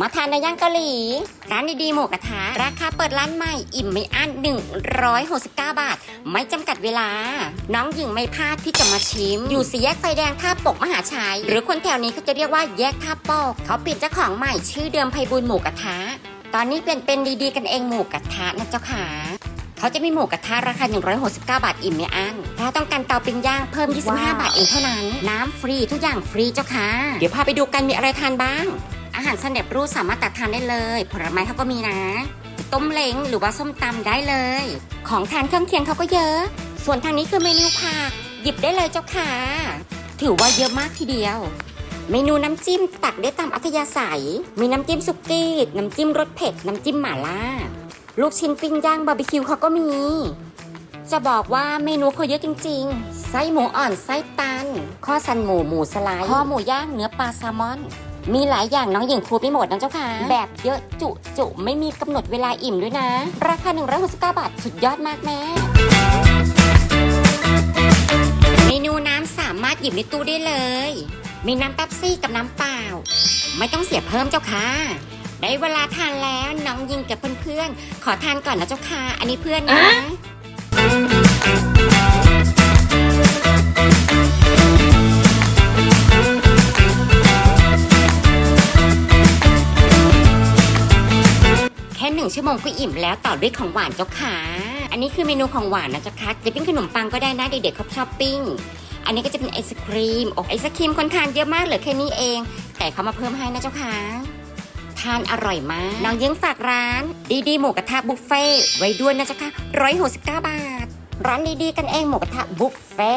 มาทานในย่างเกาหลี ร้านดีๆหมูกระทะ ราคาเปิดร้านใหม่อิ่มไม่อั้น 169 บาท ไม่จำกัดเวลา น้องหญิงไม่พลาดที่จะมาชิม อยู่สี่แยกไฟแดงท่าปกมหาชัย หรือคนแถวนี้เขาจะเรียกว่าแยกท่าปกเขาเปลี่ยนเจ้าของใหม่ชื่อเดิมไพบุญหมูกระทะ ตอนนี้เปลี่ยนเป็นดีๆกันเองหมูกระทะนะเจ้าขาเขาจะมีหมูกระทะราคา 169 บาทอิ่มไม่อั้น ถ้าต้องการเตาปิ้งย่างเพิ่ม 25ว้าบาทเองเท่านั้น น้ำฟรีทุกอย่างฟรีเจ้าค่ะ เดี๋ยวพาไปดูกันมีอะไรทานบ้าง อาหารสำเร็จรูปสามารถตักทานได้เลย ผลไม้เขาก็มีนะ ต้มเล้งหรือว่าส้มตำได้เลย ของทานเครื่องเคียงเขาก็เยอะ ส่วนทางนี้คือเมนูผักหยิบได้เลยเจ้าค่ะ ถือว่าเยอะมากทีเดียว เมนูน้ำจิ้มตักได้ตามอัธยาศัย มีน้ำจิ้มสุกี้ น้ำจิ้มรสเผ็ด น้ำจิ้มหม่าล่า ลูกชิ้นปิ้งย่างบาร์บีคิวเขาก็มี จะบอกว่าเมนูเขาเยอะจริง ๆ ไส้หมูอ่อนไส้ตัน ข้อสันหมูหมูสไลด์ข้อหมูย่างเนื้อปลาแซลมอน มีหลายอย่างน้องหญิงครูไม่หมดนะเจ้าค่ะแบบเยอะจุจุไม่มีกำหนดเวลาอิ่มด้วยนะ ราคา 169 บาท สุดยอดมากแม่เมนูน้ำสามารถหยิบในตู้ได้เลย มีน้ำเป๊ปซี่กับน้ำเปล่า ไม่ต้องเสียเพิ่มเจ้าค่ะได้เวลาทานแล้วน้องยิงกับเพื่อนๆขอทานก่อนนะเจ้าค่ะอันนี้เพื่อนนะ ค่หนึ่งชั่วโมงก็อิ่มแล้วต่อด้วยของหวานเจ้าค่ะ อันนี้คือเมนูของหวานนะเจ้าค่ะจะปิ้งขนมปังก็ได้นะเด็กๆเขาชอบปิ้ง อันนี้ก็จะเป็นไอศครีมโอ้ไอศครีมคนทานเยอะมากเหลือแค่นี้เอง แต่เขามาเพิ่มให้นะเจ้าค่ะทานอร่อยมากน้องยิงฝากร้าน ดีดีหมูกระทะบุฟเฟ่ไว้ด้วยนะเจ้าค่ะร้อยหกสิบเก้าบาท ร้านดีๆกันเองหมูกระทะบุฟเฟ่